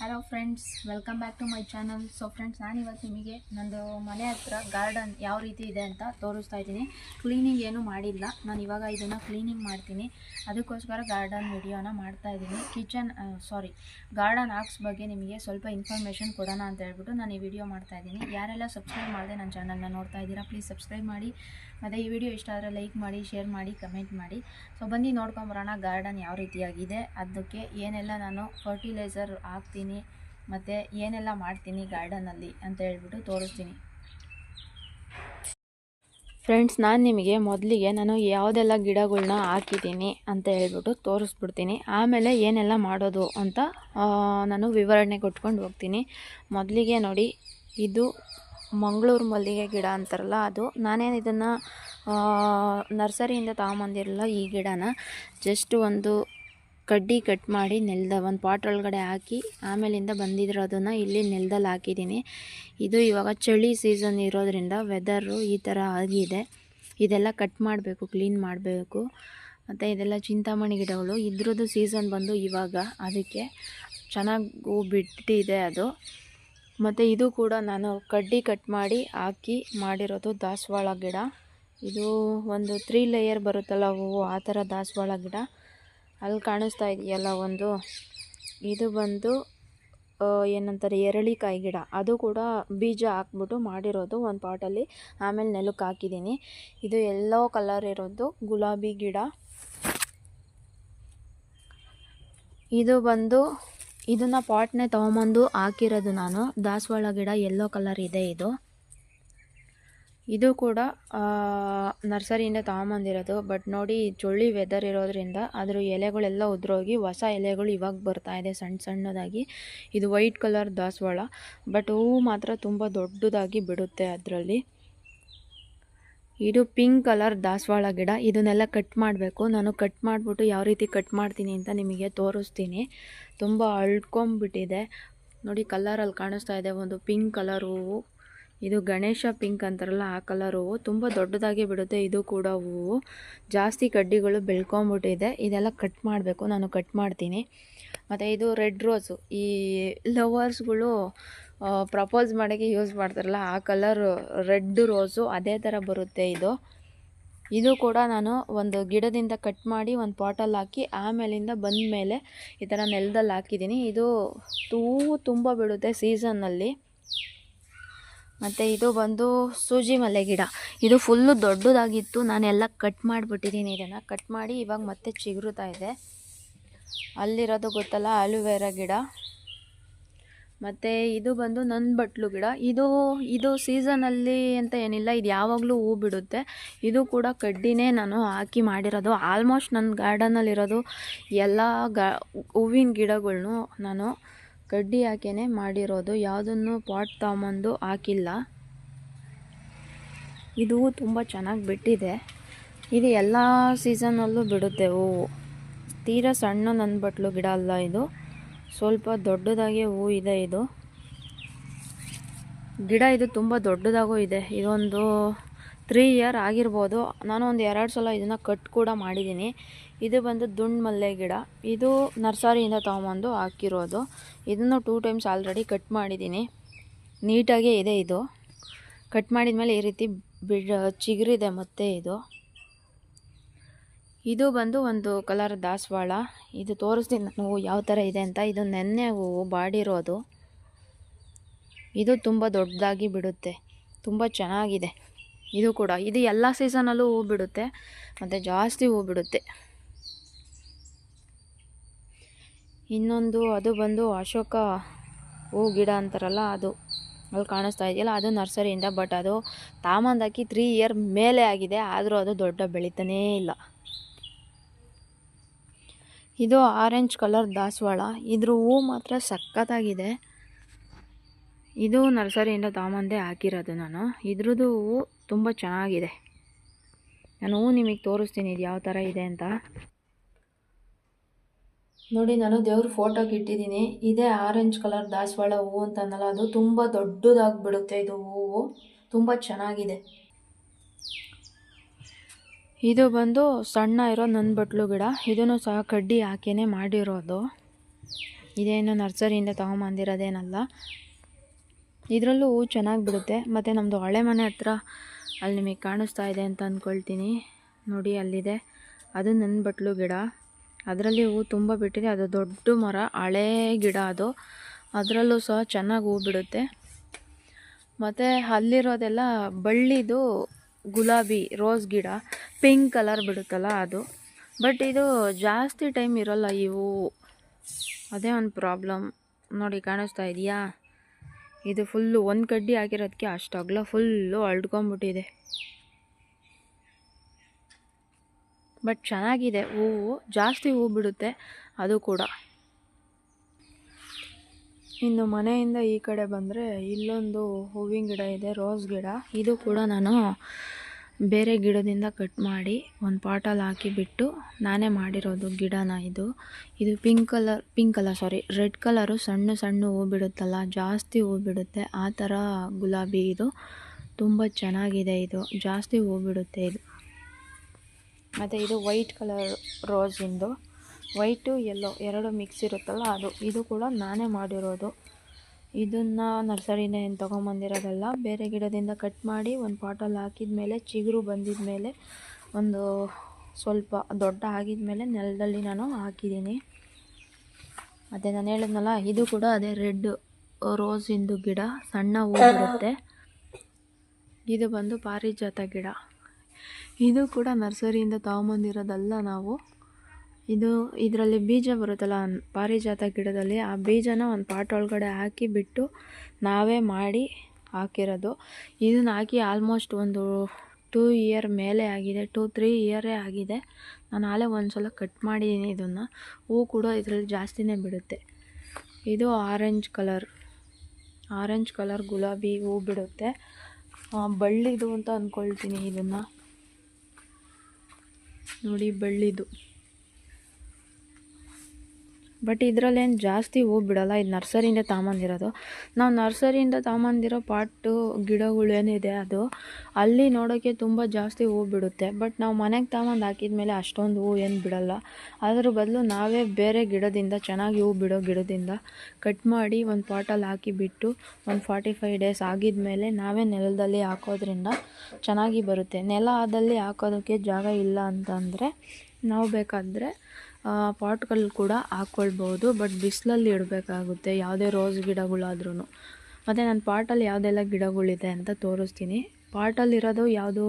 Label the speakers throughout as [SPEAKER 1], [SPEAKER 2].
[SPEAKER 1] Hello friends welcome back to my channel so friends ನಾನು ಇವತ್ತು ನಿಮಗೆ ನಂದು ಮನೆ ಹತ್ರ ಗಾರ್ಡನ್ ಯಾವ ರೀತಿ ಇದೆ ಅಂತ ತೋರಿಸ್ತಾ ಇದ್ದೀನಿ. ಕ್ಲೀನಿಂಗ್ ಏನೂ ಮಾಡಿಲ್ಲ. ನಾನು ಇವಾಗ ಇದನ್ನು ಕ್ಲೀನಿಂಗ್ ಮಾಡ್ತೀನಿ. ಅದಕ್ಕೋಸ್ಕರ ಗಾರ್ಡನ್ ವಿಡಿಯೋನ ಮಾಡ್ತಾ ಇದ್ದೀನಿ. ಕಿಚನ್ ಸಾರಿ ಗಾರ್ಡನ್ ಆಕ್ಸ್ ಬಗ್ಗೆ ನಿಮಗೆ ಸ್ವಲ್ಪ ಇನ್ಫಾರ್ಮೇಷನ್ ಕೊಡೋಣ ಅಂತ ಹೇಳ್ಬಿಟ್ಟು ನಾನು ಈ ವಿಡಿಯೋ ಮಾಡ್ತಾ ಇದ್ದೀನಿ. ಯಾರೆಲ್ಲ ಸಬ್ಸ್ಕ್ರೈಬ್ ಮಾಡಿದೆ ನನ್ನ ಚಾನಲ್ನ ನೋಡ್ತಾ ಇದ್ದೀರಾ ಪ್ಲೀಸ್ ಸಬ್ಸ್ಕ್ರೈಬ್ ಮಾಡಿ. ಮತ್ತು ಈ ವಿಡಿಯೋ ಇಷ್ಟ ಆದರೆ ಲೈಕ್ ಮಾಡಿ, ಶೇರ್ ಮಾಡಿ, ಕಮೆಂಟ್ ಮಾಡಿ. ಸೊ ಬಂದು ನೋಡ್ಕೊಂಬರೋಣ ಗಾರ್ಡನ್ ಯಾವ ರೀತಿಯಾಗಿದೆ? ಅದಕ್ಕೆ ಏನೆಲ್ಲ ನಾನು ಫರ್ಟಿಲೈಸರ್ ಹಾಕ್ತೀನಿ, ಮತ್ತು ಏನೆಲ್ಲ ಮಾಡ್ತೀನಿ ಗಾರ್ಡನಲ್ಲಿ ಅಂತ ಹೇಳ್ಬಿಟ್ಟು ತೋರಿಸ್ತೀನಿ. ಫ್ರೆಂಡ್ಸ್ ನಾನು ನಿಮಗೆ ಮೊದಲಿಗೆ ನಾನು ಯಾವುದೆಲ್ಲ ಗಿಡಗಳನ್ನ ಹಾಕಿದ್ದೀನಿ ಅಂತ ಹೇಳ್ಬಿಟ್ಟು ತೋರಿಸ್ಬಿಡ್ತೀನಿ. ಆಮೇಲೆ ಏನೆಲ್ಲ ಮಾಡೋದು ಅಂತ ನಾನು ವಿವರಣೆ ಕೊಟ್ಕೊಂಡು ಹೋಗ್ತೀನಿ. ಮೊದಲಿಗೆ ನೋಡಿ, ಇದು ಮಂಗಳೂರು ಮಲ್ಲಿಗೆ ಗಿಡ ಅಂತಾರಲ್ಲ ಅದು. ನಾನೇನು ಇದನ್ನು ನರ್ಸರಿಯಿಂದ ತಗೊಂಬಂದಿರಲ್ಲ ಈ ಗಿಡನ ಜಸ್ಟ್ ಒಂದು ಕಡ್ಡಿ ಕಟ್ ಮಾಡಿ ನೆಲದ, ಒಂದು ಪಾಟ್ ಒಳಗಡೆ ಹಾಕಿ ಆಮೇಲಿಂದ ಬಂದಿರೋದನ್ನು ಇಲ್ಲಿ ನೆಲದಲ್ಲಿ ಹಾಕಿದ್ದೀನಿ. ಇದು ಇವಾಗ ಚಳಿ ಸೀಸನ್ ಇರೋದ್ರಿಂದ ವೆದರು ಈ ಥರ ಆಗಿದೆ. ಇದೆಲ್ಲ ಕಟ್ ಮಾಡಬೇಕು ಕ್ಲೀನ್ ಮಾಡಬೇಕು. ಮತ್ತು ಇದೆಲ್ಲ ಚಿಂತಾಮಣಿ ಗಿಡಗಳು. ಇದ್ರದ್ದು ಸೀಸನ್ ಬಂದು ಇವಾಗ, ಅದಕ್ಕೆ ಚೆನ್ನಾಗಿ ಹೂ ಬಿಟ್ಟಿದೆ ಅದು. ಮತ್ತು ಇದು ಕೂಡ ನಾನು ಕಡ್ಡಿ ಕಟ್ ಮಾಡಿ ಹಾಕಿ ಮಾಡಿರೋದು ದಾಸವಾಳ ಗಿಡ. ಇದು ಒಂದು ತ್ರೀ ಲೇಯರ್ ಬರುತ್ತಲ್ಲ ಹೂವು, ಆ ಥರ ದಾಸವಾಳ ಗಿಡ. ಅಲ್ಲಿ ಕಾಣಿಸ್ತಾ ಇದೆಯಲ್ಲ ಒಂದು, ಇದು ಬಂದು ಏನಂತಾರೆ, ಎರಳಿಕಾಯಿ ಗಿಡ. ಅದು ಕೂಡ ಬೀಜ ಹಾಕ್ಬಿಟ್ಟು ಮಾಡಿರೋದು ಒಂದು ಪಾಟಲ್ಲಿ ಆಮೇಲೆ ನೆಲಕ್ಕೆ ಹಾಕಿದ್ದೀನಿ. ಇದು ಎಲ್ಲೋ ಕಲರ್ ಇರೋದು ಗುಲಾಬಿ ಗಿಡ. ಇದು ಬಂದು ಇದನ್ನು ಪಾಟ್ನೇ ತೊಗೊಂಬಂದು ಹಾಕಿರೋದು ನಾನು. ದಾಸವಾಳ ಗಿಡ ಎಲ್ಲೋ ಕಲರ್ ಇದೆ ಇದು. ಇದು ಕೂಡ ನರ್ಸರಿಯಿಂದ ತಗೊಂಬಂದಿರೋದು. ಬಟ್ ನೋಡಿ, ಚೊಳ್ಳಿ ವೆದರ್ ಇರೋದ್ರಿಂದ ಅದ್ರ ಎಲೆಗಳೆಲ್ಲ ಉದುರೋಗಿ ಹೊಸ ಎಲೆಗಳು ಇವಾಗ ಬರ್ತಾ ಇದೆ ಸಣ್ಣ ಸಣ್ಣದಾಗಿ. ಇದು ವೈಟ್ ಕಲರ್ ದಾಸವಾಳ. ಬಟ್ ಹೂವು ಮಾತ್ರ ತುಂಬ ದೊಡ್ಡದಾಗಿ ಬಿಡುತ್ತೆ ಅದರಲ್ಲಿ. ಇದು ಪಿಂಕ್ ಕಲರ್ ದಾಸವಾಳ ಗಿಡ. ಇದನ್ನೆಲ್ಲ ಕಟ್ ಮಾಡಬೇಕು. ನಾನು ಕಟ್ ಮಾಡಿಬಿಟ್ಟು ಯಾವ ರೀತಿ ಕಟ್ ಮಾಡ್ತೀನಿ ಅಂತ ನಿಮಗೆ ತೋರಿಸ್ತೀನಿ. ತುಂಬ ಅಳ್ಕೊಂಬಿಟ್ಟಿದೆ ನೋಡಿ ಕಲರಲ್ಲಿ ಕಾಣಿಸ್ತಾ ಇದೆ. ಒಂದು ಪಿಂಕ್ ಕಲರ್ ಹೂವು. ಇದು ಗಣೇಶ ಪಿಂಕ್ ಅಂತಾರಲ್ಲ, ಆ ಕಲರ್ ಹೂವು. ತುಂಬ ದೊಡ್ಡದಾಗಿ ಬಿಡುತ್ತೆ ಇದು ಕೂಡ ಹೂವು. ಜಾಸ್ತಿ ಕಡ್ಡಿಗಳು ಬೆಳ್ಕೊಂಬಿಟ್ಟಿದೆ ಇದೆಲ್ಲ ಕಟ್ ಮಾಡಬೇಕು. ನಾನು ಕಟ್ ಮಾಡ್ತೀನಿ. ಮತ್ತು ಇದು ರೆಡ್ ರೋಸು. ಈ ಲವರ್ಸ್ಗಳು ಪ್ರಪೋಸ್ ಮಾಡೋಕ್ಕೆ ಯೂಸ್ ಮಾಡ್ತಾರಲ್ಲ, ಆ ಕಲರ್ ರೆಡ್ ರೋಸು ಅದೇ ಥರ ಬರುತ್ತೆ ಇದು. ಇದು ಕೂಡ ನಾನು ಒಂದು ಗಿಡದಿಂದ ಕಟ್ ಮಾಡಿ ಒಂದು ಪಾಟಲ್ಲಿ ಹಾಕಿ, ಆಮೇಲಿಂದ ಬಂದ ಮೇಲೆ ಈ ಥರ ನೆಲದಲ್ಲಿ ಹಾಕಿದ್ದೀನಿ. ಇದು ತೂ ತುಂಬ ಬಿಡುತ್ತೆ ಸೀಸನ್ನಲ್ಲಿ ಮತ್ತು ಇದು ಬಂದು ಸೂಜಿ ಮಲೆ ಗಿಡ. ಇದು ಫುಲ್ಲು ದೊಡ್ಡದಾಗಿತ್ತು, ನಾನೆಲ್ಲ ಕಟ್ ಮಾಡಿಬಿಟ್ಟಿದ್ದೀನಿ ಇದನ್ನು. ಕಟ್ ಮಾಡಿ ಇವಾಗ ಮತ್ತೆ ಚಿಗುರುತ್ತಾ ಇದೆ. ಅಲ್ಲಿರೋದು ಗೊತ್ತಲ್ಲ ಆಲೂವೇರ ಗಿಡ. ಮತ್ತು ಇದು ಬಂದು ನನ್ನ ಬಟ್ಲು ಗಿಡ. ಇದು ಇದು ಸೀಸನಲ್ಲಿ ಅಂತ ಏನಿಲ್ಲ, ಇದು ಯಾವಾಗಲೂ ಹೂ ಬಿಡುತ್ತೆ. ಇದು ಕೂಡ ಕಡ್ಡಿನೇ ನಾನು ಹಾಕಿ ಮಾಡಿರೋದು. ಆಲ್ಮೋಸ್ಟ್ ನನ್ನ ಗಾರ್ಡನಲ್ಲಿರೋದು ಎಲ್ಲ ಗಾ, ಹೂವಿನ ಗಿಡಗಳ್ನು ನಾನು ಕಡ್ಡಿ ಹಾಕೇ ಮಾಡಿರೋದು. ಯಾವುದನ್ನು ಪಾಟ್ ತಗೊಂಬಂದು ಹಾಕಿಲ್ಲ. ಇದು ತುಂಬ ಚೆನ್ನಾಗಿ ಬಿಟ್ಟಿದೆ. ಇದು ಎಲ್ಲ ಸೀಸನಲ್ಲೂ ಬಿಡುತ್ತೆ ಹೂವು. ತೀರಾ ಸಣ್ಣ ನನ್ನ ಬಟ್ಲು ಗಿಡ ಅಲ್ಲ ಇದು. ಸ್ವಲ್ಪ ದೊಡ್ಡದಾಗಿ ಹೂ ಇದೆ ಇದು. ಗಿಡ ಇದು ತುಂಬ ದೊಡ್ಡದಾಗೂ ಇದೆ. ಇದೊಂದು ತ್ರೀ ಇಯರ್ ಆಗಿರ್ಬೋದು. ನಾನು ಒಂದು ಎರಡು ಸಲ ಇದನ್ನು ಕಟ್ ಕೂಡ ಮಾಡಿದ್ದೀನಿ ಇದು ಬಂದು ದುಂಡು ಮಲ್ಲೆ ಗಿಡ. ಇದು ನರ್ಸರಿಯಿಂದ ತೊಗೊಂಬಂದು ಹಾಕಿರೋದು. ಇದನ್ನು ಟೂ ಟೈಮ್ಸ್ ಆಲ್ರೆಡಿ ಕಟ್ ಮಾಡಿದ್ದೀನಿ ನೀಟಾಗೇ ಇದೆ ಇದು. ಕಟ್ ಮಾಡಿದ ಮೇಲೆ ಈ ರೀತಿ ಬಿಡ, ಚಿಗುರಿದೆ ಮತ್ತೆ ಇದು. ಇದು ಬಂದು ಒಂದು ಕಲರ್ ದಾಸವಾಳ. ಇದು ತೋರಿಸ್ತೀನಿ ಹೂವು ಯಾವ ಥರ ಇದೆ ಅಂತ. ಇದು ನೆನ್ನೆ ಹೂವು ಬಾಡಿರೋದು. ಇದು ತುಂಬ ದೊಡ್ಡದಾಗಿ ಬಿಡುತ್ತೆ. ತುಂಬ ಚೆನ್ನಾಗಿದೆ. ಇದು ಕೂಡ. ಇದು ಎಲ್ಲ ಸೀಸನಲ್ಲೂ ಹೂ ಬಿಡುತ್ತೆ. ಮತ್ತು ಜಾಸ್ತಿ ಹೂ ಬಿಡುತ್ತೆ. ಇನ್ನೊಂದು ಅದು ಬಂದು ಅಶೋಕ ಹೂ ಗಿಡ ಅಂತಾರಲ್ಲ ಅದು. ಅಲ್ಲಿ ಕಾಣಿಸ್ತಾ ಇದೆಯಲ್ಲ, ಅದು ನರ್ಸರಿಯಿಂದ, ಬಟ್ ಅದು ತಾಮಂದಾಕಿ ತ್ರೀ ಇಯರ್ ಮೇಲೆ ಆಗಿದೆ. ಆದರೂ ಅದು ದೊಡ್ಡ ಬೆಳೀತಾನೇ ಇಲ್ಲ. ಇದು ಆರೆಂಜ್ ಕಲರ್ ದಾಸವಾಳ. ಇದ್ರ ಹೂ ಮಾತ್ರ ಸಖತ್ತಾಗಿದೆ. ಇದು ನರ್ಸರಿಯಿಂದ ತಾಮಂದೆ ಹಾಕಿರೋದು ನಾನು. ಇದ್ರದ್ದು ಹೂವು ತುಂಬ ಚೆನ್ನಾಗಿದೆ. ನಾನು ಹೂ ನಿಮಗೆ ತೋರಿಸ್ತೀನಿ ಇದು ಯಾವ ಥರ ಇದೆ ಅಂತ. ನೋಡಿ, ನಾನು ದೇವ್ರ ಫೋಟೋಗೆ ಇಟ್ಟಿದ್ದೀನಿ ಇದೇ ಆರೆಂಜ್ ಕಲರ್ ದಾಸವಾಳ ಹೂವು ಅಂತ ಅದು ತುಂಬ ದೊಡ್ಡದಾಗಿಬಿಡುತ್ತೆ ಇದು ಹೂವು. ತುಂಬ ಚೆನ್ನಾಗಿದೆ. ಇದು ಬಂದು ಸಣ್ಣ ಇರೋ ನನ್ನ ಬಟ್ಲು ಗಿಡ. ಇದನ್ನು ಸಹ ಕಡ್ಡಿ ಹಾಕಿನೇ ಮಾಡಿರೋದು. ಇದೇನು ನರ್ಸರಿಯಿಂದ ತೊಗೊಂಬಂದಿರೋದೇನಲ್ಲ. ಇದರಲ್ಲೂ ಹೂ ಚೆನ್ನಾಗಿ ಬಿಡುತ್ತೆ. ಮತ್ತು ನಮ್ಮದು ಹಳೆ ಮನೆ ಹತ್ರ ಅಲ್ಲಿ ನಿಮಗೆ ಕಾಣಿಸ್ತಾ ಇದೆ ಅಂತ ಅಂದ್ಕೊಳ್ತೀನಿ ನೋಡಿ ಅಲ್ಲಿದೆ. ಅದು ನನ್ನ ಬಟ್ಲು ಗಿಡ. ಅದರಲ್ಲಿ ಹೂ ತುಂಬ ಬಿಟ್ಟಿದೆ. ಅದು ದೊಡ್ಡ ಮರ, ಹಳೇ ಗಿಡ ಅದು. ಅದರಲ್ಲೂ ಸಹ ಚೆನ್ನಾಗಿ ಹೂ ಬಿಡುತ್ತೆ. ಮತ್ತು ಅಲ್ಲಿರೋದೆಲ್ಲ ಬಳ್ಳಿದು ಗುಲಾಬಿ, ರೋಸ್ ಗಿಡ, ಪಿಂಕ್ ಕಲರ್ ಬಿಡುತ್ತಲ್ಲ ಅದು. ಬಟ್ ಇದು ಜಾಸ್ತಿ ಟೈಮ್ ಇರೋಲ್ಲ ಇವು. ಅದೇ ಒಂದು ಪ್ರಾಬ್ಲಮ್ ನೋಡಿ, ಕಾಣಿಸ್ತಾ ಇದೆಯಾ? ಇದು ಫುಲ್ಲು ಒಂದು ಕಡ್ಡಿ ಹಾಕಿರೋದಕ್ಕೆ ಅಷ್ಟು ಅಗಲ ಫುಲ್ಲು ಅಳ್ಕೊಂಬಿಟ್ಟಿದೆ ಬಟ್ ಚೆನ್ನಾಗಿದೆ. ಹೂವು ಜಾಸ್ತಿ ಹೂವು ಬಿಡುತ್ತೆ, ಅದು ಕೂಡ. ಇನ್ನು ಮನೆಯಿಂದ ಈ ಕಡೆ ಬಂದರೆ ಇಲ್ಲೊಂದು ಹೂವಿನ ಗಿಡ ಇದೆ, ರೋಸ್ ಗಿಡ. ಇದು ಕೂಡ ನಾನು ಬೇರೆ ಗಿಡದಿಂದ ಕಟ್ ಮಾಡಿ ಒಂದು ಪಾಟಲ್ಲಿ ಹಾಕಿಬಿಟ್ಟು ನಾನೇ ಮಾಡಿರೋದು ಗಿಡನ ಇದು. ಇದು pink colour pink colour sorry red colour ಸಣ್ಣ ಸಣ್ಣ ಹೂ ಬಿಡುತ್ತಲ್ಲ, ಜಾಸ್ತಿ ಹೂ ಬಿಡುತ್ತೆ. ಆ ಥರ ಗುಲಾಬಿ ಇದು. ತುಂಬ ಚೆನ್ನಾಗಿದೆ ಇದು. ಜಾಸ್ತಿ ಹೂ ಬಿಡುತ್ತೆ ಇದು. ಮತ್ತು ಇದು ವೈಟ್ ಕಲರ್ ರೋಸಿಂದು ವೈಟು ಎಲ್ಲೋ ಎರಡು ಮಿಕ್ಸ್ ಇರುತ್ತಲ್ಲ ಅದು. ಇದು ಕೂಡ ನಾನೇ ಮಾಡಿರೋದು. ಇದನ್ನು ನರ್ಸರಿನೇ ಏನು ತೊಗೊಂಬಂದಿರೋದಲ್ಲ, ಬೇರೆ ಗಿಡದಿಂದ ಕಟ್ ಮಾಡಿ ಒಂದು ಪಾಟಲ್ಲಿ ಹಾಕಿದ ಮೇಲೆ ಚಿಗುರು ಬಂದಿದ ಮೇಲೆ ಒಂದು ಸ್ವಲ್ಪ ದೊಡ್ಡ ಆಗಿದ ಮೇಲೆ ನೆಲದಲ್ಲಿ ನಾನು ಹಾಕಿದ್ದೀನಿ. ಮತ್ತು ನಾನು ಹೇಳಿದ್ನಲ್ಲ, ಇದು ಕೂಡ ಅದೇ ರೆಡ್ ರೋಸಿಂದು ಗಿಡ, ಸಣ್ಣ ಹೂ ಬಿಡುತ್ತೆ. ಇದು ಬಂದು ಪಾರಿಜಾತ ಗಿಡ. ಇದು ಕೂಡ ನರ್ಸರಿಯಿಂದ ತೊಗೊಂಬಂದಿರೋದಲ್ಲ ನಾವು. ಇದು ಇದರಲ್ಲಿ ಬೀಜ ಬರುತ್ತಲ್ಲ ಪಾರಿಜಾತ ಗಿಡದಲ್ಲಿ, ಆ ಬೀಜನ ಒಂದು ಪಾಟ್ ಒಳಗಡೆ ಹಾಕಿ ಬಿಟ್ಟು ನಾವೇ ಮಾಡಿ ಹಾಕಿರೋದು. ಇದನ್ನ ಹಾಕಿ ಆಲ್ಮೋಸ್ಟ್ ಒಂದು ಟೂ ಇಯರ್ ಮೇಲೆ ಆಗಿದೆ ಟೂ ತ್ರೀ ಇಯರೇ ಆಗಿದೆ. ನಾನು ಆಲೇ ಒಂದು ಸಲ ಕಟ್ ಮಾಡಿದ್ದೀನಿ ಇದನ್ನು. ಹೂ ಕೂಡ ಇದರಲ್ಲಿ ಜಾಸ್ತಿನೇ ಬಿಡುತ್ತೆ. ಇದು ಆರೆಂಜ್ ಕಲರ್ ಆರೆಂಜ್ ಕಲರ್ ಗುಲಾಬಿ ಹೂ ಬಿಡುತ್ತೆ. ಬಳ್ಳಿದು ಅಂತ ಅಂದ್ಕೊಳ್ತೀನಿ ಇದನ್ನು. ನೋಡಿ ಬಳ್ಳಿದು. ಬಟ್ ಇದರಲ್ಲೇನು ಜಾಸ್ತಿ ಹೂ ಬಿಡೋಲ್ಲ. ಇದು ನರ್ಸರಿಯಿಂದ ತಗೊಂಬಂದಿರೋದು. ನಾವು ನರ್ಸರಿಯಿಂದ ತಗೊಂಬಂದಿರೋ ಪಾಟು ಗಿಡಗಳು ಏನಿದೆ ಅದು, ಅಲ್ಲಿ ನೋಡೋಕ್ಕೆ ತುಂಬ ಜಾಸ್ತಿ ಹೂ ಬಿಡುತ್ತೆ. ಬಟ್ ನಾವು ಮನೆಗೆ ತಗೊಂಬಂದು ಹಾಕಿದ ಮೇಲೆ ಅಷ್ಟೊಂದು ಹೂ ಏನು ಬಿಡೋಲ್ಲ. ಅದ್ರ ಬದಲು ನಾವೇ ಬೇರೆ ಗಿಡದಿಂದ, ಚೆನ್ನಾಗಿ ಹೂ ಬಿಡೋ ಗಿಡದಿಂದ ಕಟ್ ಮಾಡಿ ಒಂದು ಪಾಟಲ್ಲಿ ಹಾಕಿಬಿಟ್ಟು ಒಂದು ಫಾರ್ಟಿ ಫೈವ್ ಡೇಸ್ ಆಗಿದ ಮೇಲೆ ನಾವೇ ನೆಲದಲ್ಲಿ ಹಾಕೋದ್ರಿಂದ ಚೆನ್ನಾಗಿ ಬರುತ್ತೆ. ನೆಲ ಆದಲ್ಲಿ ಹಾಕೋದಕ್ಕೆ ಜಾಗ ಇಲ್ಲ ಅಂತಂದರೆ ನಾವು ಬೇಕಾದರೆ ಪಾಟ್ಗಳು ಕೂಡ ಹಾಕ್ಕೊಳ್ಬೋದು ಬಟ್ ಬಿಸಿಲಲ್ಲಿ ಇಡಬೇಕಾಗುತ್ತೆ, ಯಾವುದೇ ರೋಸ್ ಗಿಡಗಳಾದ್ರೂ ಮತ್ತು ನಾನು ಪಾಟಲ್ಲಿ ಯಾವುದೆಲ್ಲ ಗಿಡಗಳಿದೆ ಅಂತ ತೋರಿಸ್ತೀನಿ. ಪಾಟಲ್ಲಿರೋದು ಯಾವುದು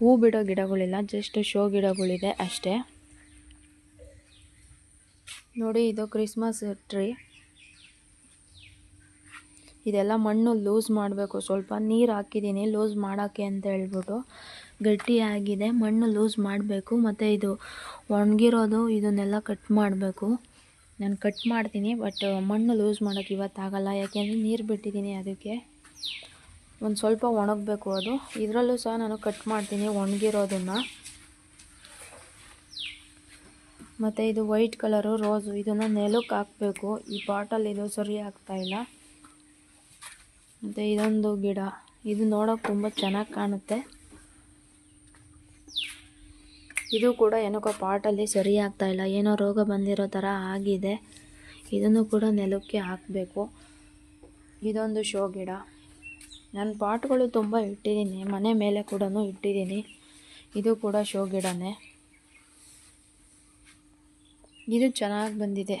[SPEAKER 1] ಹೂ ಬಿಡೋ ಗಿಡಗಳಿಲ್ಲ, ಜಸ್ಟ್ ಶೋ ಗಿಡಗಳಿದೆ ಅಷ್ಟೇ. ನೋಡಿ, ಇದು ಕ್ರಿಸ್ಮಸ್ ಟ್ರೀ. ಇದೆಲ್ಲ ಮಣ್ಣು ಲೂಸ್ ಮಾಡಬೇಕು, ಸ್ವಲ್ಪ ನೀರು ಹಾಕಿದ್ದೀನಿ, ಲೂಸ್ ಮಾಡೋಕ್ಕೆ ಅಂತ ಹೇಳ್ಬಿಟ್ಟು. ಗಟ್ಟಿಯಾಗಿದೆ, ಮಣ್ಣು ಲೂಸ್ ಮಾಡಬೇಕು, ಮತ್ತು ಇದು ಒಣಗಿರೋದು, ಇದನ್ನೆಲ್ಲ ಕಟ್ ಮಾಡಬೇಕು. ನಾನು ಕಟ್ ಮಾಡ್ತೀನಿ ಬಟ್ ಮಣ್ಣು ಲೂಸ್ ಮಾಡೋಕ್ಕೆ ಇವತ್ತಾಗಲ್ಲ, ಯಾಕೆಂದರೆ ನೀರು ಬಿಟ್ಟಿದ್ದೀನಿ ಅದಕ್ಕೆ. ಒಂದು ಸ್ವಲ್ಪ ಒಣಗಬೇಕು ಅದು. ಇದರಲ್ಲೂ ಸಹ ನಾನು ಕಟ್ ಮಾಡ್ತೀನಿ ಒಣಗಿರೋದನ್ನು. ಮತ್ತು ಇದು ವೈಟ್ ಕಲರು ರೋಸು ಇದನ್ನು ನೆಲಕ್ಕೆ ಹಾಕಬೇಕು. ಈ ಬಾಟಲ್ ಇದು ಸರಿ ಆಗ್ತಾಯಿಲ್ಲ ಮತ್ತು ಇದೊಂದು ಗಿಡ. ಇದು ನೋಡೋಕೆ ತುಂಬ ಚೆನ್ನಾಗಿ ಕಾಣುತ್ತೆ. ಇದು ಕೂಡ ಏನಕ್ಕೋ ಪಾಟಲ್ಲಿ ಸರಿ ಆಗ್ತಾ ಇಲ್ಲ. ಏನೋ ರೋಗ ಬಂದಿರೋ ಥರ ಆಗಿದೆ. ಇದನ್ನು ಕೂಡ ನೆಲಕ್ಕೆ ಹಾಕಬೇಕು. ಇದೊಂದು ಶೋ ಗಿಡ. ನನ್ನ ಪಾಟ್ಗಳು ತುಂಬ ಇಟ್ಟಿದ್ದೀನಿ. ಮನೆ ಮೇಲೆ ಕೂಡ ಇಟ್ಟಿದ್ದೀನಿ. ಇದು ಕೂಡ ಶೋ ಗಿಡನೇ. ಇದು ಚೆನ್ನಾಗಿ ಬಂದಿದೆ.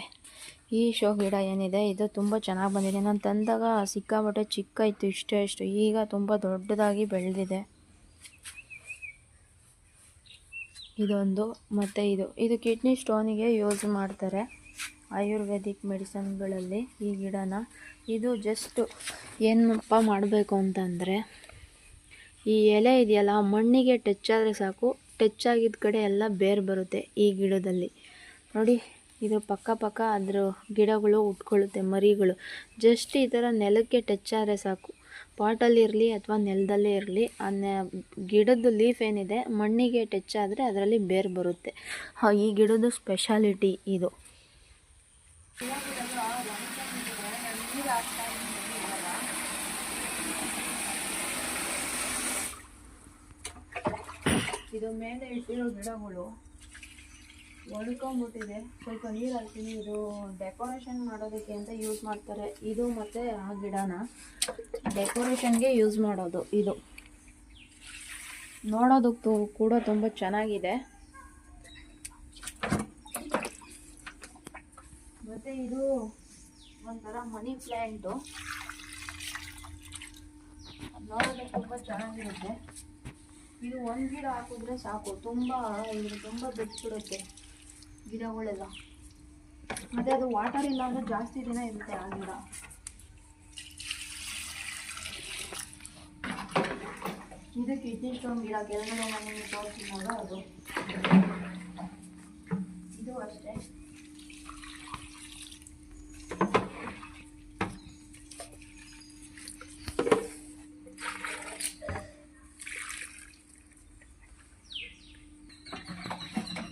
[SPEAKER 1] ಈ ಶೋ ಗಿಡ ಏನಿದೆ? ಇದು ತುಂಬ ಚೆನ್ನಾಗಿ ಬಂದಿದೆ. ನಾನು ತಂದಾಗ ಸಿಕ್ಕಾಬಟ್ಟೆ ಚಿಕ್ಕ ಇತ್ತು. ಇಷ್ಟೇ ಇಷ್ಟು. ಈಗ ತುಂಬ ದೊಡ್ಡದಾಗಿ ಬೆಳೆದಿದೆ. ಇದೊಂದು, ಮತ್ತು ಇದು. ಇದು ಕಿಡ್ನಿ ಸ್ಟೋನಿಗೆ ಯೂಸ್ ಮಾಡ್ತಾರೆ ಆಯುರ್ವೇದಿಕ್ ಮೆಡಿಸನ್ಗಳಲ್ಲಿ ಈ ಗಿಡನ. ಇದು ಜಸ್ಟ್ ಏನಪ್ಪ ಮಾಡಬೇಕು ಅಂತಂದರೆ, ಈ ಎಲೆ ಇದೆಯಲ್ಲ, ಮಣ್ಣಿಗೆ ಟಚ್ ಆದರೆ ಸಾಕು, ಟಚ್ ಆಗಿದ್ದ ಕಡೆ ಎಲ್ಲ ಬೇರು ಬರುತ್ತೆ ಈ ಗಿಡದಲ್ಲಿ. ನೋಡಿ, ಇದು ಪಕ್ಕ ಪಕ್ಕ ಅದ್ರ ಗಿಡಗಳು ಉಟ್ಕೊಳ್ಳುತ್ತೆ, ಮರಿಗಳು. ಜಸ್ಟ್ ಈ ಥರ ನೆಲಕ್ಕೆ ಟಚ್ ಆದರೆ ಸಾಕು. ಪಾಟಲ್ಲಿರಲಿ ಅಥವಾ ನೆಲದಲ್ಲೇ ಇರಲಿ ಆ ಗಿಡದ ಲೀಫ್ ಏನಿದೆ, ಮಣ್ಣಿಗೆ ಟಚ್ ಆದರೆ ಅದರಲ್ಲಿ ಬೇರು ಬರುತ್ತೆ. ಈ ಗಿಡದ ಸ್ಪೆಷಾಲಿಟಿ ಇದು. ಇದು ಮೇಲೆ ಇಟ್ಟಿರೋ ಗಿಡಗಳು ಒಡ್ಕೊಂಬಿಟ್ಟಿದೆ ಸ್ವಲ್ಪ ನೀರು ಹಾಕ್ತೀನಿ ಇದು ಡೆಕೋರೇಷನ್ ಮಾಡೋದಕ್ಕೆ ಅಂತ ಯೂಸ್ ಮಾಡ್ತಾರೆ. ಇದು ಮತ್ತು ಆ ಗಿಡನ ಡೆಕೋರೇಷನ್ಗೆ ಯೂಸ್ ಮಾಡೋದು ಇದು. ನೋಡೋದಕ್ಕೂ ಕೂಡ ತುಂಬ ಚೆನ್ನಾಗಿದೆ. ಮತ್ತು ಇದು ಒಂಥರ ಮನಿ ಪ್ಲ್ಯಾಂಟು ನೋಡೋದಕ್ಕೆ ತುಂಬ ಚೆನ್ನಾಗಿರುತ್ತೆ. ಇದು ಒಂದು ಗಿಡ ಹಾಕಿದ್ರೆ ಸಾಕು. ತುಂಬ, ಇದು ತುಂಬ ಬಿಟ್ಬಿಡುತ್ತೆ. ಗಿಡಗಳೆಲ್ಲ ಮತ್ತೆ ಅದು ವಾಟರ್ ಇಲ್ಲ ಅಂದ್ರೆ ಜಾಸ್ತಿ ದಿನ ಇರುತ್ತೆ ಆ ಗಿಡ. ಇದು ಕಿಡ್ನಿ ಸ್ಟೋನ್ ಗಿಡ, ಕೆಳಗಡೆ ನಾನು ತೋರಿಸಿದಾಗ ಅದು. ಇದು ಅಷ್ಟೇ.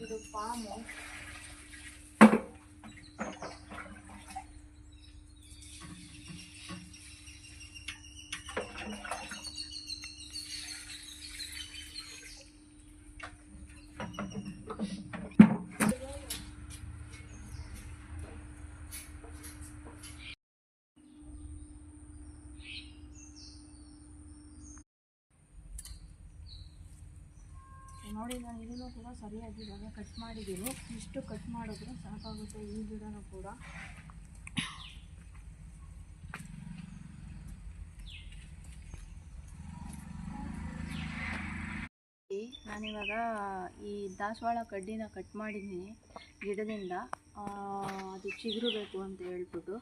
[SPEAKER 1] ಇದು ಪಾಮು. ನೋಡಿ, ನಾನು ಇದನ್ನು ಕೂಡ ಸರಿಯಾಗಿ ಇವಾಗ ಕಟ್ ಮಾಡಿದ್ದೀನಿ. ಇಷ್ಟು ಕಟ್ ಮಾಡಿದ್ರೆ ಸಾಕಾಗುತ್ತೆ ಈ ಗಿಡನೂ ಕೂಡ. ನಾನಿವಾಗ ಈ ದಾಸವಾಳ ಕಡ್ಡಿನ ಕಟ್ ಮಾಡಿದ್ದೀನಿ ಗಿಡದಿಂದ. ಅದು ಚಿಗುರು ಬೇಕು ಅಂತ ಹೇಳ್ಬಿಟ್ಟು.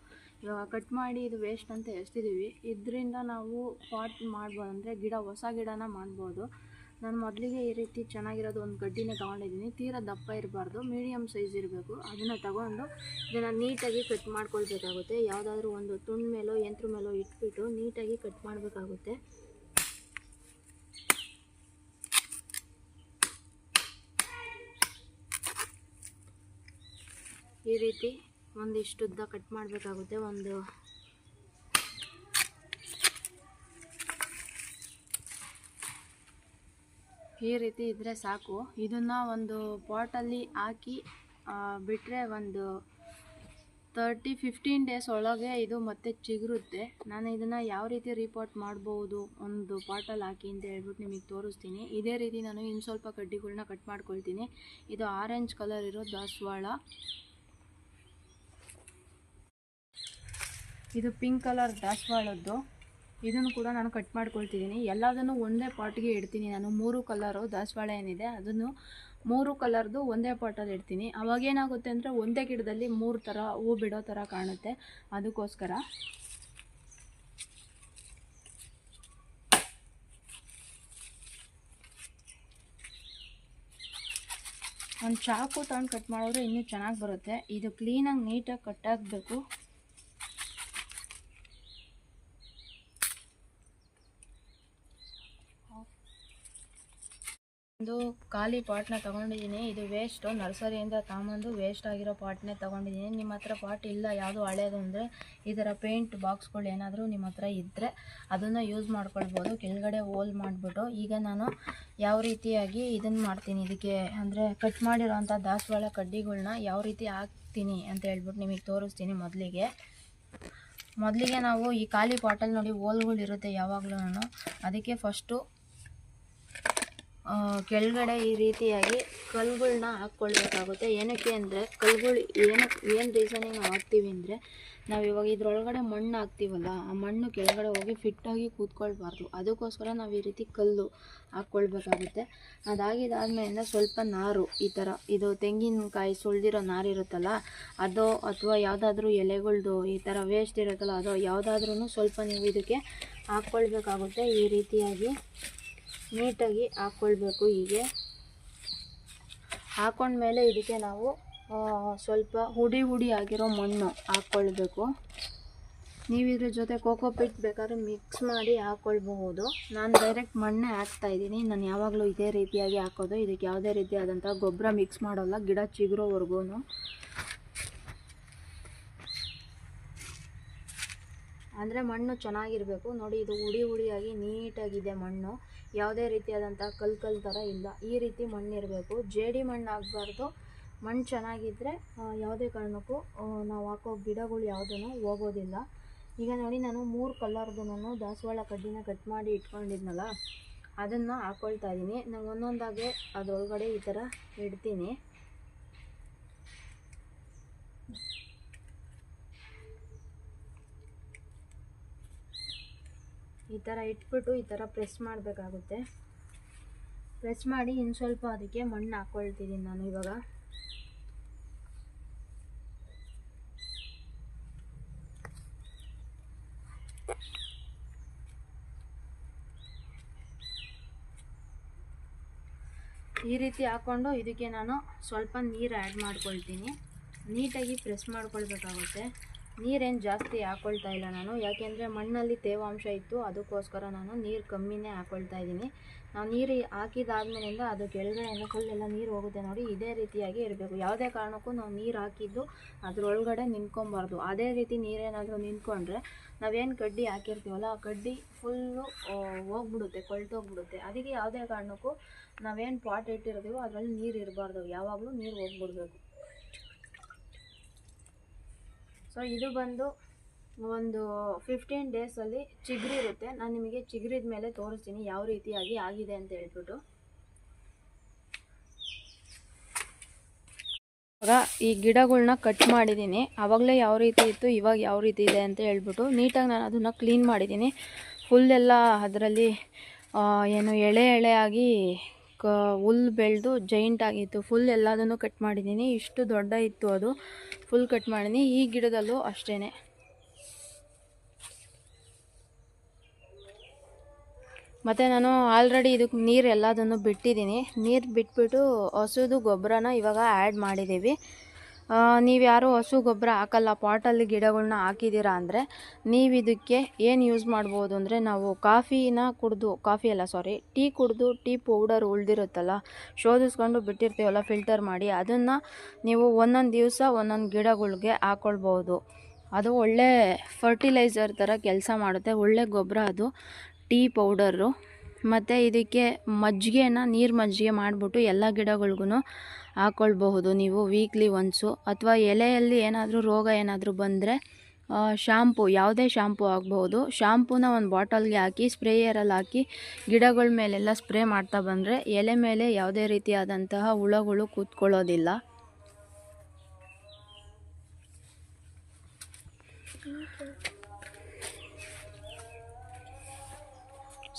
[SPEAKER 1] ಇವಾಗ ಕಟ್ ಮಾಡಿ ಇದು ವೇಸ್ಟ್ ಅಂತ ಎಸ್ತಿದ್ದೀವಿ ಇದರಿಂದ ನಾವು ಪಾಟ್ ಮಾಡ್ಬೋದು ಅಂದರೆ ಗಿಡ, ಹೊಸ ಗಿಡನ ಮಾಡ್ಬೋದು. ನಾನು ಮೊದಲಿಗೆ ಈ ರೀತಿ ಚೆನ್ನಾಗಿರೋದು ಒಂದು ಗಡ್ಡಿನ ತೊಗೊಂಡಿದ್ದೀನಿ. ತೀರಾ ದಪ್ಪ ಇರಬಾರ್ದು ಮೀಡಿಯಮ್ ಸೈಜ್ ಇರಬೇಕು. ಅದನ್ನು ತಗೊಂಡು ಇದನ್ನು ನೀಟಾಗಿ ಕಟ್ ಮಾಡ್ಕೊಳ್ಬೇಕಾಗುತ್ತೆ. ಯಾವುದಾದ್ರೂ ಒಂದು ತುಂಡ್ ಮೇಲೋ, ಯಂತ್ರ ಮೇಲೋ ಇಟ್ಬಿಟ್ಟು ನೀಟಾಗಿ ಕಟ್ ಮಾಡಬೇಕಾಗುತ್ತೆ ಈ ರೀತಿ ಒಂದಿಷ್ಟು ಉದ್ದ ಕಟ್ ಮಾಡಬೇಕಾಗುತ್ತೆ, ಒಂದು ಈ ರೀತಿ ಇದ್ದರೆ ಸಾಕು. ಇದನ್ನು ಒಂದು ಪಾಟಲ್ಲಿ ಹಾಕಿ ಬಿಟ್ಟರೆ ಒಂದು ತರ್ಟಿ ಫಿಫ್ಟೀನ್ ಡೇಸ್ ಒಳಗೆ ಇದು ಮತ್ತೆ ಚಿಗುರುತ್ತೆ. ನಾನು ಇದನ್ನು ಯಾವ ರೀತಿ ರಿಪೋರ್ಟ್ ಮಾಡ್ಬೋದು ಒಂದು ಪಾಟಲ್ಲಿ ಹಾಕಿ ಅಂತ ಹೇಳ್ಬಿಟ್ಟು ನಿಮಗೆ ತೋರಿಸ್ತೀನಿ. ಇದೇ ರೀತಿ ನಾನು ಇನ್ನು ಸ್ವಲ್ಪ ಕಡ್ಡಿಗಳನ್ನ ಕಟ್ ಮಾಡ್ಕೊಳ್ತೀನಿ. ಇದು ಆರೆಂಜ್ ಕಲರ್ ಇರೋ ದಾಸವಾಳ. ಇದು ಪಿಂಕ್ ಕಲರ್ ದಾಸವಾಳದ್ದು ಇದನ್ನು ಕೂಡ ನಾನು ಕಟ್ ಮಾಡ್ಕೊಳ್ತಿದ್ದೀನಿ ಎಲ್ಲದನ್ನು ಒಂದೇ ಪಾಟ್ಗೆ ಇಡ್ತೀನಿ ನಾನು. ಮೂರು ಕಲರು ದಾಸವಾಳ ಏನಿದೆ ಅದನ್ನು ಮೂರು ಕಲರ್ದು ಒಂದೇ ಪಾಟಲ್ಲಿ ಇಡ್ತೀನಿ. ಅವಾಗೇನಾಗುತ್ತೆ ಅಂದರೆ ಒಂದೇ ಗಿಡದಲ್ಲಿ ಮೂರು ಥರ ಹೂ ಬಿಡೋ ಥರ ಕಾಣುತ್ತೆ. ಅದಕ್ಕೋಸ್ಕರ. ಒಂದು ಚಾಕು ತಗೊಂಡು ಕಟ್ ಮಾಡಿದ್ರೆ ಇನ್ನೂ ಚೆನ್ನಾಗಿ ಬರುತ್ತೆ. ಇದು ಕ್ಲೀನಾಗಿ ನೀಟಾಗಿ ಕಟ್ ಒಂದು ಖಾಲಿ ಪಾಟ್ನ ತಗೊಂಡಿದ್ದೀನಿ. ಇದು ವೇಸ್ಟು ನರ್ಸರಿಯಿಂದ ತಗೊಂಬಂದು ವೇಸ್ಟ್ ಆಗಿರೋ ಪಾಟ್ನೇ ತಗೊಂಡಿದ್ದೀನಿ. ನಿಮ್ಮ ಹತ್ರ ಪಾಟ್ ಇಲ್ಲ, ಯಾವುದು ಹಳೇದು ಅಂದರೆ ಈ ಥರ ಪೇಂಟ್ ಬಾಕ್ಸ್ಗಳು ಏನಾದರೂ ನಿಮ್ಮ ಹತ್ರ ಇದ್ದರೆ ಅದನ್ನು ಯೂಸ್ ಮಾಡ್ಕೊಳ್ಬೋದು. ಕೆಳಗಡೆ ಹೋಲ್ ಮಾಡಿಬಿಟ್ಟು. ಈಗ ನಾನು ಯಾವ ರೀತಿಯಾಗಿ ಇದನ್ನು ಮಾಡ್ತೀನಿ ಇದಕ್ಕೆ? ಅಂದರೆ ಕಟ್ ಮಾಡಿರೋಂಥ ದಾಸವಾಳ ಕಡ್ಡಿಗಳನ್ನ ಯಾವ ರೀತಿ ಹಾಕ್ತೀನಿ ಅಂತ ಹೇಳ್ಬಿಟ್ಟು ನಿಮಗೆ ತೋರಿಸ್ತೀನಿ ಮೊದಲಿಗೆ. ಮೊದಲಿಗೆ ನಾವು ಈ ಖಾಲಿ ಪಾಟಲ್ಲಿ ನೋಡಿ ಹೋಲ್ಗಳು ಇರುತ್ತೆ ಯಾವಾಗಲೂ ಅದಕ್ಕೆ ಫಸ್ಟು ಕೆಳಗಡೆ ಈ ರೀತಿಯಾಗಿ ಕಲ್ಲುಗಳ್ನ ಹಾಕ್ಕೊಳ್ಬೇಕಾಗುತ್ತೆ. ಏನಕ್ಕೆ ಅಂದರೆ ಕಲ್ಲುಗಳು ಏನು ಏನು ರೀಸನಿಗೆ ನಾವು ಹಾಕ್ತೀವಿ ಅಂದರೆ ನಾವು ಇವಾಗ ಇದ್ರೊಳಗಡೆ ಮಣ್ಣು ಹಾಕ್ತೀವಲ್ಲ, ಆ ಮಣ್ಣು ಕೆಳಗಡೆ ಹೋಗಿ ಫಿಟ್ಟಾಗಿ ಕೂತ್ಕೊಳ್ಬಾರ್ದು. ಅದಕ್ಕೋಸ್ಕರ ನಾವು ಈ ರೀತಿ ಕಲ್ಲು ಹಾಕ್ಕೊಳ್ಬೇಕಾಗುತ್ತೆ. ಅದಾಗಿದಾದ್ಮೇಲೆ ಸ್ವಲ್ಪ ನಾರು, ಈ ಥರ ಇದು ತೆಂಗಿನಕಾಯಿ ಸುಳಿದಿರೋ ನಾರು ಇರುತ್ತಲ್ಲ, ಅದು ಅಥವಾ ಯಾವುದಾದ್ರೂ ಎಲೆಗಳದು ಈ ಥರ ವೇಸ್ಟ್ ಇರುತ್ತಲ್ಲ, ಅದು ಯಾವುದಾದ್ರೂ ಸ್ವಲ್ಪ ನೀವು ಇದಕ್ಕೆ ಹಾಕ್ಕೊಳ್ಬೇಕಾಗುತ್ತೆ ಈ ರೀತಿಯಾಗಿ. ನೀಟಾಗಿ ಹಾಕ್ಕೊಳ್ಬೇಕು ಹೀಗೆ. ಹಾಕೊಂಡ್ಮೇಲೆ ಇದಕ್ಕೆ ನಾವು ಸ್ವಲ್ಪ ಹುಡಿ ಹುಡಿ ಆಗಿರೋ ಮಣ್ಣು ಹಾಕ್ಕೊಳ್ಬೇಕು. ನೀವು ಇದ್ರ ಜೊತೆ ಕೋಕೋ ಪಿಟ್ ಬೇಕಾದ್ರೆ ಮಿಕ್ಸ್ ಮಾಡಿ ಹಾಕ್ಕೊಳ್ಬಹುದು. ನಾನು ಡೈರೆಕ್ಟ್ ಮಣ್ಣೆ ಹಾಕ್ತಾ ಇದ್ದೀನಿ. ನಾನು ಯಾವಾಗಲೂ ಇದೇ ರೀತಿಯಾಗಿ ಹಾಕೋದು. ಇದಕ್ಕೆ ಯಾವುದೇ ರೀತಿಯಾದಂಥ ಗೊಬ್ಬರ ಮಿಕ್ಸ್ ಮಾಡೋಲ್ಲ. ಗಿಡ ಚಿಗುರೋವರೆಗೂ ಅಂದರೆ ಮಣ್ಣು ಚೆನ್ನಾಗಿರಬೇಕು. ನೋಡಿ, ಇದು ಹುಡಿ ಹುಡಿಯಾಗಿ ನೀಟಾಗಿದೆ ಮಣ್ಣು. ಯಾವುದೇ ರೀತಿಯಾದಂಥ ಕಲ್ಲು ಕಲ್ಲು ಥರ ಇಲ್ಲ. ಈ ರೀತಿ ಮಣ್ಣಿರಬೇಕು. ಜೇಡಿ ಮಣ್ಣು ಆಗಬಾರ್ದು ಮಣ್ಣು ಚೆನ್ನಾಗಿದ್ದರೆ ಯಾವುದೇ ಕಾರಣಕ್ಕೂ ನಾವು ಹಾಕೋ ಗಿಡಗಳು ಯಾವುದೂ ಹೋಗೋದಿಲ್ಲ. ಈಗ ನೋಡಿ, ನಾನು ಮೂರು ಕಲರ್ದು ನಾನು ದಾಸವಾಳ ಕಡ್ಡಿನ ಕಟ್ ಮಾಡಿ ಇಟ್ಕೊಂಡಿದ್ನಲ್ಲ, ಅದನ್ನು ಹಾಕ್ಕೊಳ್ತಾ ಇದ್ದೀನಿ ನಾನು ಒಂದೊಂದಾಗೆ ಅದರೊಳಗಡೆ ಈ ಥರ ಇಡ್ತೀನಿ. ಈ ಥರ ಇಟ್ಬಿಟ್ಟು ಈ ಥರ ಪ್ರೆಸ್ ಮಾಡಬೇಕಾಗುತ್ತೆ. ಪ್ರೆಸ್ ಮಾಡಿ ಇನ್ನು ಸ್ವಲ್ಪ ಅದಕ್ಕೆ ಮಣ್ಣು ಹಾಕ್ಕೊಳ್ತೀನಿ ನಾನು ಇವಾಗ. ಈ ರೀತಿ ಹಾಕ್ಕೊಂಡು ಇದಕ್ಕೆ ನಾನು ಸ್ವಲ್ಪ ನೀರು ಆ್ಯಡ್ ಮಾಡ್ಕೊಳ್ತೀನಿ. ನೀಟಾಗಿ ಪ್ರೆಸ್ ಮಾಡ್ಕೊಳ್ಬೇಕಾಗುತ್ತೆ. ನೀರೇನು ಜಾಸ್ತಿ ಹಾಕ್ಕೊಳ್ತಾ ಇಲ್ಲ ನಾನು. ಯಾಕೆಂದರೆ ಮಣ್ಣಲ್ಲಿ ತೇವಾಂಶ ಇತ್ತು, ಅದಕ್ಕೋಸ್ಕರ ನಾನು ನೀರು ಕಮ್ಮಿನೇ ಹಾಕ್ಕೊಳ್ತಾ ಇದ್ದೀನಿ. ನಾವು ನೀರು ಹಾಕಿದಾದ್ಮೇಲಿಂದ ಅದು ಕೆಳಗಡೆಯಿಂದ ಎಲ್ಲ ನೀರು ಹೋಗುತ್ತೆ ನೋಡಿ. ಇದೇ ರೀತಿಯಾಗಿ ಇರಬೇಕು. ಯಾವುದೇ ಕಾರಣಕ್ಕೂ ನಾವು ನೀರು ಹಾಕಿದ್ದು ಅದರೊಳಗಡೆ ನಿಂತ್ಕೊಬಾರ್ದು. ಅದೇ ರೀತಿ ನೀರೇನಾದರೂ ನಿಂತ್ಕೊಂಡ್ರೆ ನಾವೇನು ಕಡ್ಡಿ ಹಾಕಿರ್ತೀವಲ್ಲ, ಆ ಕಡ್ಡಿ ಫುಲ್ಲು ಹೋಗ್ಬಿಡುತ್ತೆ, ಕೊಳ್ತೋಗ್ಬಿಡುತ್ತೆ. ಅದಕ್ಕೆ ಯಾವುದೇ ಕಾರಣಕ್ಕೂ ನಾವೇನು ಪಾಟ್ ಇಟ್ಟಿರ್ತೀವೋ ಅದರಲ್ಲಿ ನೀರು ಇರಬಾರ್ದು. ಯಾವಾಗಲೂ ನೀರು ಹೋಗ್ಬಿಡ್ಬೇಕು. ಸೊ ಇದು ಬಂದು ಒಂದು ಫಿಫ್ಟೀನ್ ಡೇಸಲ್ಲಿ ಚಿಗುರಿ ಇರುತ್ತೆ. ನಾನು ನಿಮಗೆ ಚಿಗುರಿದ ಮೇಲೆ ತೋರಿಸ್ತೀನಿ ಯಾವ ರೀತಿಯಾಗಿ ಆಗಿದೆ ಅಂತ ಹೇಳ್ಬಿಟ್ಟು. ಇವಾಗ ಈ ಗಿಡಗಳನ್ನ ಕಟ್ ಮಾಡಿದ್ದೀನಿ. ಆವಾಗಲೇ ಯಾವ ರೀತಿ ಇತ್ತು, ಇವಾಗ ಯಾವ ರೀತಿ ಇದೆ ಅಂತ ಹೇಳ್ಬಿಟ್ಟು ನೀಟಾಗಿ ನಾನು ಅದನ್ನು ಕ್ಲೀನ್ ಮಾಡಿದ್ದೀನಿ. ಫುಲ್ ಎಲ್ಲ ಅದರಲ್ಲಿ ಏನು ಎಳೆ ಎಳೆಯಾಗಿ ಕ ಹುಲ್ ಬೆಳೆದು ಜೈಂಟ್ ಆಗಿತ್ತು. ಫುಲ್ ಎಲ್ಲದನ್ನು ಕಟ್ ಮಾಡಿದ್ದೀನಿ ಇಷ್ಟು ದೊಡ್ಡ ಇತ್ತು ಅದು. ಫುಲ್ ಕಟ್ ಮಾಡಿದ್ದೀನಿ ಈ ಗಿಡದಲ್ಲೂ ಅಷ್ಟೇ ಮತ್ತು ನಾನು ಆಲ್ರೆಡಿ ಇದಕ್ಕೆ ನೀರು ಎಲ್ಲದನ್ನು ಬಿಟ್ಟಿದ್ದೀನಿ ನೀರು ಬಿಟ್ಬಿಟ್ಟು ಹಸುದು ಗೊಬ್ಬರನ ಇವಾಗ ಆ್ಯಡ್ ಮಾಡಿದ್ದೀವಿ ನೀವು ಯಾರು ಹಸು ಗೊಬ್ಬರ ಹಾಕಲ್ಲ, ಪಾಟಲ್ಲಿ ಗಿಡಗಳನ್ನ ಹಾಕಿದ್ದೀರಾ ಅಂದರೆ ನೀವು ಇದಕ್ಕೆ ಏನು ಯೂಸ್ ಮಾಡ್ಬೋದು ಅಂದರೆ ನಾವು ಕಾಫಿನ ಕುಡಿದು, ಕಾಫಿ ಅಲ್ಲ ಸಾರಿ ಟೀ ಕುಡಿದು, ಟೀ ಪೌಡರ್ ಉಳ್ದಿರುತ್ತಲ್ಲ, ಶೋಧಿಸ್ಕೊಂಡು ಬಿಟ್ಟಿರ್ತೀವಲ್ಲ ಫಿಲ್ಟರ್ ಮಾಡಿ, ಅದನ್ನು ನೀವು ಒಂದೊಂದು ದಿವಸ ಒಂದೊಂದು ಗಿಡಗಳಿಗೆ ಹಾಕ್ಕೊಳ್ಬೋದು ಅದು ಒಳ್ಳೆ ಫರ್ಟಿಲೈಸರ್ ಥರ ಕೆಲಸ ಮಾಡುತ್ತೆ, ಒಳ್ಳೆ ಗೊಬ್ಬರ ಅದು, ಟೀ ಪೌಡರು ಮತ್ತು ಇದಕ್ಕೆ ಮಜ್ಜಿಗೆನ ನೀರು ಮಜ್ಜಿಗೆ ಮಾಡಿಬಿಟ್ಟು ಎಲ್ಲ ಗಿಡಗಳಿಗೂ ಹಾಕ್ಕೊಳ್ಬಹುದು ನೀವು ವೀಕ್ಲಿ ಒನ್ಸು ಅಥವಾ ಎಲೆಯಲ್ಲಿ ಏನಾದರೂ ರೋಗ ಏನಾದರೂ ಬಂದರೆ ಶಾಂಪು ಯಾವುದೇ ಶಾಂಪು ಆಗಬಹುದು. ಶಾಂಪೂನ ಒಂದು ಬಾಟಲ್ಗೆ ಹಾಕಿ ಸ್ಪ್ರೇಯರಲ್ಲಿ ಹಾಕಿ ಗಿಡಗಳ ಮೇಲೆಲ್ಲ ಸ್ಪ್ರೇ ಮಾಡ್ತಾ ಬಂದರೆ ಎಲೆ ಮೇಲೆ ಯಾವುದೇ ರೀತಿಯಾದಂತಹ ಹುಳಗಳು ಕೂತ್ಕೊಳ್ಳೋದಿಲ್ಲ.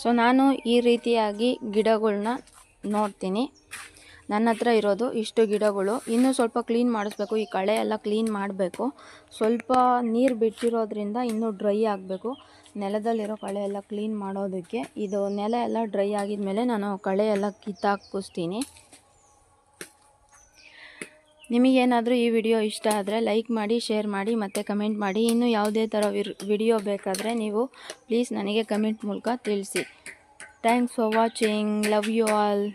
[SPEAKER 1] ಸೊ ನಾನು ಈ ರೀತಿಯಾಗಿ ಗಿಡಗಳನ್ನ ನೋಡ್ತೀನಿ. ನನ್ನ ಹತ್ರ ಇರೋದು ಇಷ್ಟು ಗಿಡಗಳು. ಇನ್ನೂ ಸ್ವಲ್ಪ ಕ್ಲೀನ್ ಮಾಡಿಸ್ಬೇಕು. ಈ ಕಳೆ ಎಲ್ಲ ಕ್ಲೀನ್ ಮಾಡಬೇಕು. ಸ್ವಲ್ಪ ನೀರು ಬಿಟ್ಟಿರೋದ್ರಿಂದ ಇನ್ನೂ ಡ್ರೈ ಆಗಬೇಕು. ನೆಲದಲ್ಲಿರೋ ಕಳೆ ಎಲ್ಲ ಕ್ಲೀನ್ ಮಾಡೋದಕ್ಕೆ. ಇದು ನೆಲ ಎಲ್ಲ ಡ್ರೈ ಆಗಿದ್ಮೇಲೆ ನಾನು ಕಳೆ ಎಲ್ಲ ಕಿತ್ತಾಕಿಸ್ತೀನಿ ನಿಮಗೇನಾದರೂ ಈ ವಿಡಿಯೋ ಇಷ್ಟ ಆದರೆ ಲೈಕ್ ಮಾಡಿ, ಶೇರ್ ಮಾಡಿ ಮತ್ತು ಕಮೆಂಟ್ ಮಾಡಿ. ಇನ್ನೂ ಯಾವುದೇ ಥರ ವಿಡಿಯೋ ಬೇಕಾದರೆ ನೀವು ಪ್ಲೀಸ್ ನನಗೆ ಕಮೆಂಟ್ ಮೂಲಕ ತಿಳಿಸಿ. Thanks for watching. Love you all.